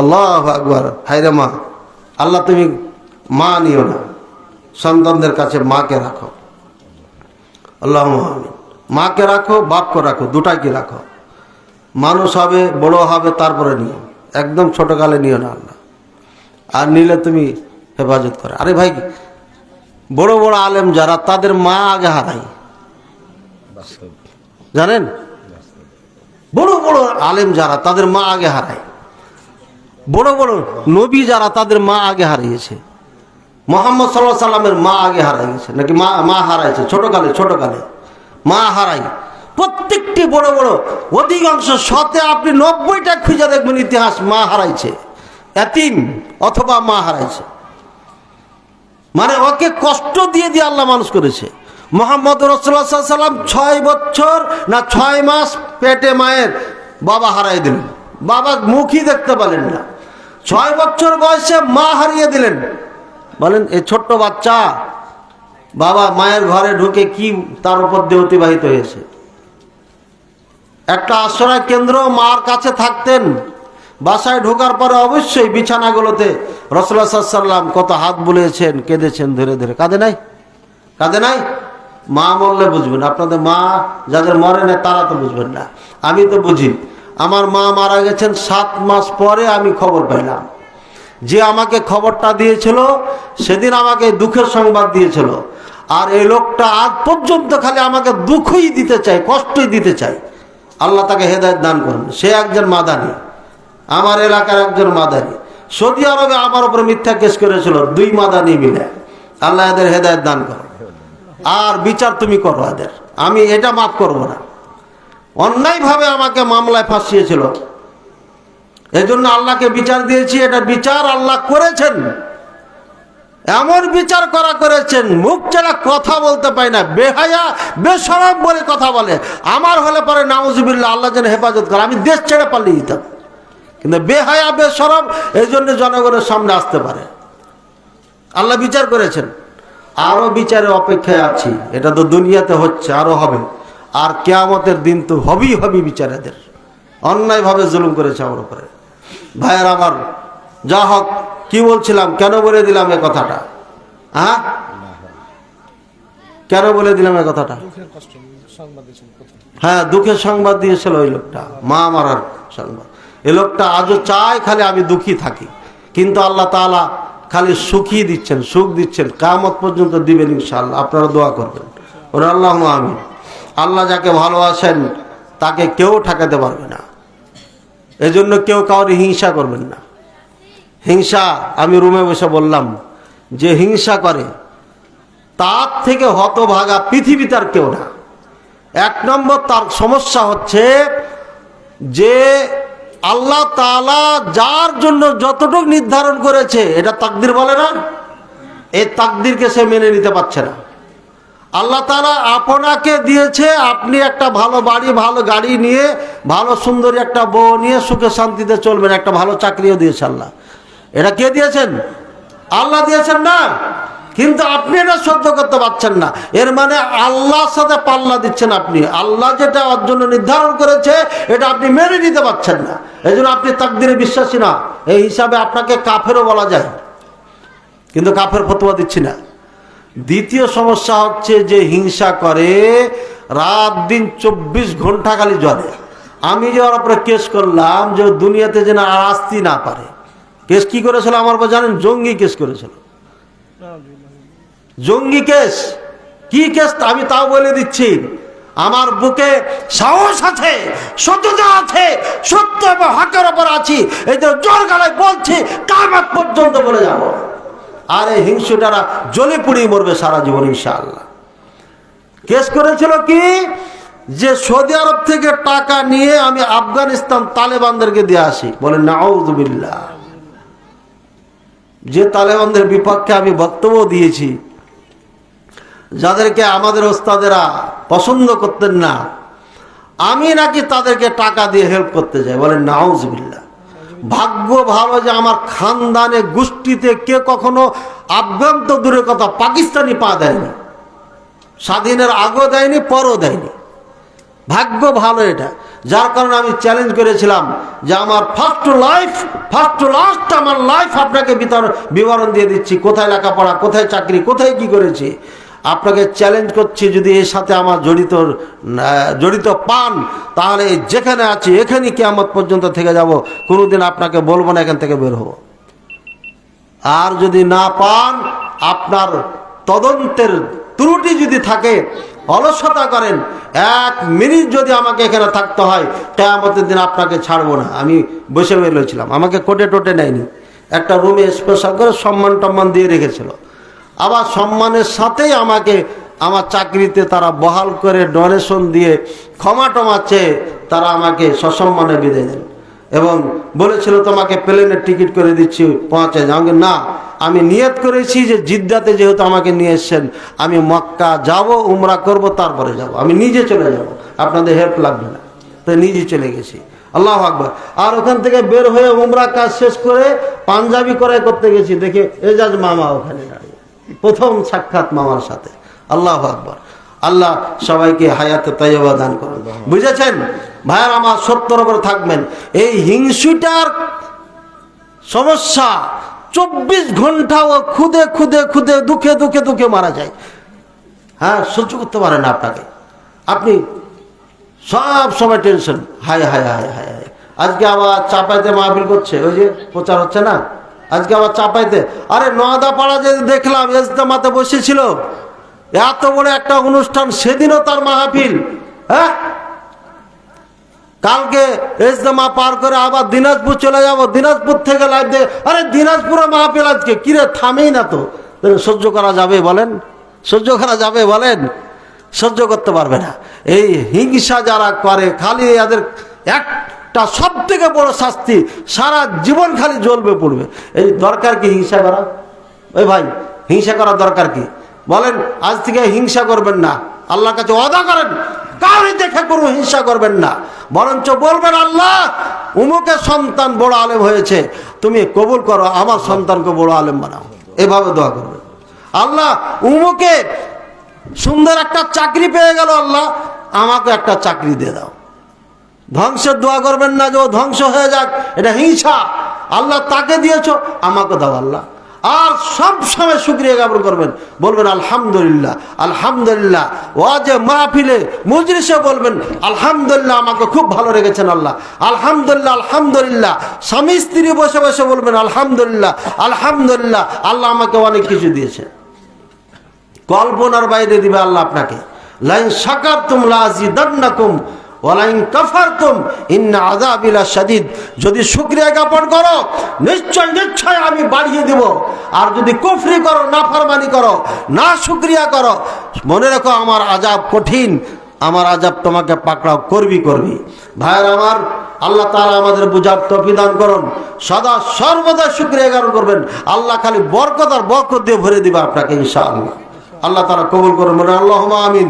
আল্লাহ আকবর হাইরে মা। আল্লাহ তুমি মা নিও না, সন্তানদের কাছে মাকে রাখো। আল্লাহ মাকে রাখো, বাপকে রাখো, দুটাকে রাখো। মানুষ হবে, বড় হবে, তারপরে নিও। একদম ছোটকালে নিও না আল্লাহ। আর নিলে তুমি হেফাজত করে। আরে ভাই, বড় বড় আলেম যারা, তাদের মা আগে হারায় জানেন? বড় বড় আলেম যারা, তাদের মা আগে হারায় বড় বড় নবী যারা তাদের মা আগে হারিয়েছে। মোহাম্মদ সাল্লাহ সাল্লামের মা আগে হারাইছে, নাকি মা মা হারাইছে? ছোটকালে ছোটকালে। মা হারাই। প্রত্যেকটি বড় বড় অধিকাংশ শতে আপনি নব্বইটা খুঁজে দেখবেন ইতিহাস মা হারাইছে, এতিম অথবা মা হারাইছে। মানে ওকে কষ্ট দিয়ে দিয়ে আল্লাহ মানুষ করেছে। মোহাম্মদ রসুল্লাহ সাল্লাম ছয় বছর না ছয় মাস পেটে মায়ের বাবা হারাই দিলেন। বাবা মুখই দেখতে পারেন না। ছয় বছর বয়সে মা হারিয়ে দিলেন। বলেন এই ছোট্ট বাচ্চা, বাবা মায়ের ঘরে ঢুকে কি তার উপর দিয়ে অতিবাহিত হয়েছে? একটা আশ্রয় কেন্দ্র মার কাছে থাকতেন। বাসায় ঢোকার পরে অবশ্যই বিছানাগুলোতে রসুল্লাহ সাল্লাম কত হাত বুলিয়েছেন, কেঁদেছেন ধীরে ধীরে। কাঁদে নাই? কাঁদে নাই? মা মরলে বুঝবেন। আপনাদের মা যাদের মরে না তারা তো বুঝবেন না। আমি তো বুঝি। আমার মা মারা গেছেন সাত মাস পরে আমি খবর পাইলাম। যে আমাকে খবরটা দিয়েছিল, সেদিন আমাকে দুঃখের সংবাদ দিয়েছিল। আর এই লোকটা আজ পর্যন্ত খালি আমাকে দুঃখই দিতে চাই কষ্টই দিতে চাই আল্লাহ তাকে হেদায়ত দান করুন। সে একজন মাদানি। আমার এলাকার একজন মাদানি। সৌদি আরবে আমার উপরে মিথ্যা কেস করেছিল, দুই মাদানি মিলে। আল্লাহ এদের হেদায়ত দান করো আর বিচার তুমি করো এদের। আমি এটা মাফ করব না। অন্যায়ভাবে আমাকে মামলায় ফাঁসিয়েছিল। এই জন্য আল্লাহকে বিচার দিয়েছি, এটা বিচার আল্লাহ করেছেন। এমন বিচার করা করেছেন, মুখ ছাড়া কথা বলতে পাই না, বেহায়া, বেসরম বলে কথা বলে। আমার হলে পরে নাউজুবিল্লাহ, আল্লাহ যেন হেফাজত করে, আমি দেশ ছেড়ে পালিয়ে যেতাম। কিন্তু বেহায়া, বেসরম এই জন্য জনগণের সামনে আসতে পারে। আল্লাহ বিচার করেছেন। আরও বিচারে অপেক্ষায় আছি, এটা তো দুনিয়াতে হচ্ছে আরও হবে। আর কেয়ামতের দিন তো হবেই হবে বিচারেদের। অন্যায়ভাবে জুলুম করেছে আমার উপরে। ভাইয়ের আমার যা হোক কি বলছিলাম? কেন বলে দিলাম এ কথাটা? হ্যাঁ? কেন বলে দিলাম এ কথাটা? হ্যাঁ দুঃখের সংবাদ দিয়েছিল ওই লোকটা মা মারার সংবাদ। এই লোকটা আজও চায় খালি আমি দুঃখী থাকি। কিন্তু আল্লাহ তাআলা খালি সুখী দিচ্ছেন সুখ দিচ্ছেন। কামত পর্যন্ত দিবেন ইনশাল্লাহ আপনারা দোয়া করবেন। ওরা আল্লাহ আমি আল্লাহ যাকে ভালোবাসেন, তাকে কেউ ঠেকাতে পারবে না। এজন্য কেউ কাউর হিংসা করবেন না। হিংসা, আমি রুমে বসে বললাম, যে হিংসা করে, তার থেকে হতভাগা পৃথিবী তার কেউ না। এক নম্বর তার সমস্যা হচ্ছে যে আল্লাহ তালা যার জন্য যতটুকু নির্ধারণ করেছে, এটা তাকদির বলে না, এই তাকদিরকে সে মেনে নিতে পারছে না। আল্লাহ তালা আপনাকে দিয়েছে, আপনি একটা ভালো বাড়ি, ভালো গাড়ি নিয়ে, ভালো সুন্দরী একটা বউ নিয়ে সুখে শান্তিতে চলবেন, একটা ভালো চাকরিও দিয়েছে আল্লাহ। এটা কে দিয়েছেন? আল্লাহ দিয়েছেন না? কিন্তু আপনি এটা সহ্য করতে পারছেন না। এর মানে আল্লাহর সাথে পাল্লা দিচ্ছেন আপনি। আল্লাহ যেটা ওর জন্য নির্ধারণ করেছে, এটা আপনি মেনে নিতে পারছেন না। এই আপনি তাকদিরে বিশ্বাসী না। এই হিসাবে আপনাকে কাফেরও বলা যায়। কিন্তু কাফের ফতোয়া দিচ্ছি না। দ্বিতীয় সমস্যা হচ্ছে যে হিংসা করে, রাত দিন চব্বিশ ঘণ্টা খালি জ্বরে। আমি যে ওর উপরে কেস করলাম যে দুনিয়াতে যেন আর আসতে না পারে। কেস কি করেছিল আমার উপর জানেন? জঙ্গি কেস করেছিল। জঙ্গি কেস? কি কেস? আমি তাও বলে দিচ্ছি। আমার বুকে সাহস আছে সত্যতা আছে সত্য এবং হকের ওপর আছি। এই যে জোর গলায় বলছি, কামাত পর্যন্ত বলে যাব। আর এই হিংসুটারা জ্বলে পুড়িয়ে মরবে সারা জীবন, ইনশাআল্লাহ। কেস করেছিল কি? যে সৌদি আরব থেকে টাকা নিয়ে আমি আফগানিস্তান তালেবানদেরকে দিয়ে আসি। বলে, নাউজুবিল্লাহ। যে তালেবানদের বিপক্ষে আমি বক্তব্য দিয়েছি, যাদেরকে আমাদের ওস্তাদেরা পছন্দ করতেন না, আমি নাকি তাদেরকে টাকা দিয়ে হেল্প করতে যাই। বলেন নাউজবিল্লা ভাগ্য ভালো যে আমার খানদানে গোষ্ঠীতে কে কখনো আফগান তো দূরের কথা পাকিস্তানি পা দেয়নি। স্বাধীনের আগও দেয়নি, পরও দেয়নি। ভাগ্য ভালো এটা। যার কারণে আমি চ্যালেঞ্জ করেছিলাম যে আমার first to life first to last আমার লাইফ আপনাকে বিতর বিবরণ দিয়ে দিচ্ছি। কোথায় লেখাপড়া, কোথায় চাকরি, কোথায় কি করেছি? আপনাকে চ্যালেঞ্জ করছি যদি এর সাথে আমার জড়িত জড়িত পান, তাহলে যেখানে আছি, এখানেই কেয়ামত পর্যন্ত থেকে যাব। কোনোদিন আপনাকে বলব না, এখান থেকে বের হব। আর যদি না পান, আপনার তদন্তের ত্রুটি যদি থাকে, অলসতা করেন, এক মিনিট যদি আমাকে এখানে থাকতে হয়, কেয়ামতের দিন আপনাকে ছাড়বো না। আমি বসে বেরোছিলাম আমাকে কোটে টোটে নেয়নি। একটা রুমে স্পেশাল করে সম্মান টম্মান দিয়ে রেখেছিল। আবার সম্মানের সাথেই আমাকে আমার চাকরিতে তারা বহাল করে ডোনেশন দিয়ে ক্ষমা টমা চেয়ে তারা আমাকে সসম্মানে বিদায় দেন। এবং বলেছিল, তোমাকে প্লেনের টিকিট করে দিচ্ছি পৌঁছায় আমাকে না, আমি নিয়ত করেছি যে জিদ্দাতে যেহেতু আমাকে নিয়ে এসছেন, আমি মক্কা যাব, উমরা করব, তারপরে যাব। আমি নিজে চলে যাব, আপনাদের হেল্প লাগবে না। তাই নিজে চলে গেছি। আল্লাহ আকবর। আর ওখান থেকে বের হয়ে উমরা কাজ শেষ করে পাঞ্জাবি করে করতে গেছি। দেখে এজাজ মামা ওখানে প্রথম সাক্ষাৎ মামার সাথে। আল্লাহ আকবর। আল্লাহ সবাইকে হায়াতে তৈবা দান করুন। বুঝেছেন? ভাইয়ার আমার সত্যর উপরে থাকবেন। এই হিংসুটার সমস্যা চব্বিশ ঘণ্টা ও খুদে খুদে খুদে দুঃখে দুঃখে দুঃখে মারা যায়। হ্যাঁ সহ্য করতে পারে না আপনাকে। আপনি সব সময় টেনশন হায় হায় হায় হায়। আজকে আবার চাপাইতে মাহফিল করছে। ওই যে প্রচার হচ্ছে না? আজকে আবার চাপাইতে। আরে নয়দা পাড়া যে দেখলাম এজতেমাতে বসেছিল। এত বড় একটা অনুষ্ঠান, সেদিনও তার মাহফিল। হ্যাঁ? কালকে এজতেমা পার করে আবার দিনাজপুর চলে যাব। দিনাজপুর থেকে লাইভ দেখে আরে দিনাজপুরে মাহফিল আজকে। কিরে থামেই না তো। সহ্য করা যাবে বলেন? সহ্য করা যাবে বলেন? সহ্য করতে পারবে না। এই হিংসা যারা করে, খালি এদের একটা সব থেকে বড় শাস্তি সারা জীবন খালি জ্বলবে, পড়বে। এই দরকার কি হিংসা করা? ওই ভাই, হিংসা করার দরকার কি? বলেন, আজ থেকে হিংসা করবেন না। আল্লাহর কাছে অদা করেন কাউরি দেখে কোনো হিংসা করবেন না। বরঞ্চ বলবেন, আল্লাহ, উমুকের সন্তান বড় আলেম হয়েছে, তুমি কবুল করো, আমার সন্তানকে বড় আলেম বানাও। এভাবে দোয়া করবে আল্লাহ, উমুকে সুন্দর একটা চাকরি পেয়ে গেল, আল্লাহ, আমাকে একটা চাকরি দিয়ে দাও। ধ্বংসের দোয়া করবেন না যে ও ধ্বংস হয়ে যাক, এটা হিংসা। আল্লাহ তাকে দিয়েছ, আমাকে দাও আল্লাহ। আর সব সময় শুক্রিয়া জ্ঞাপন করবেন। বলবেন, আলহামদুলিল্লাহ আলহামদুলিল্লাহ। ও যে মাহফিলে মুজরিসে বলবেন, আলহামদুলিল্লাহ, আমাকে খুব ভালো রেখেছেন আল্লাহ। আলহামদুলিল্লাহ আলহামদুলিল্লাহ। স্বামী স্ত্রী বসে বসে বলবেন, আলহামদুলিল্লাহ আলহামদুলিল্লাহ, আল্লাহ আমাকে অনেক কিছু দিয়েছে কল্পনার বাইরে দিবে আল্লাহ আপনাকে। লাইন সাকার তুম লাজিদান্নাকুম ওয়ালাইন কাফারতুম, ইন্না যদি শুকরিয়া জ্ঞাপন করো, নিশ্চয় নিশ্চয় আমি বাড়িয়ে দেব। আর যদি কুফরি করো না নাফরমানি করো, না শুকরিয়া করো, মনে রাখো আমার আজাব কঠিন। আমার আজাব তোমাকে পাকড়াও করবি করবি। ভাইয়ের আমার, আল্লাহ তাআলা আমাদের বুঝার তফিদান করুন। সদা সর্বদা শুক্রিয়া জ্ঞাপন করবেন। আল্লাহ খালি বরকত আর বরকত দিয়ে ভরে দিবে আপনাকে, ইনশাআল্লাহ। আল্লাহ তারা কবুল করুন আল্লাহ আমিন।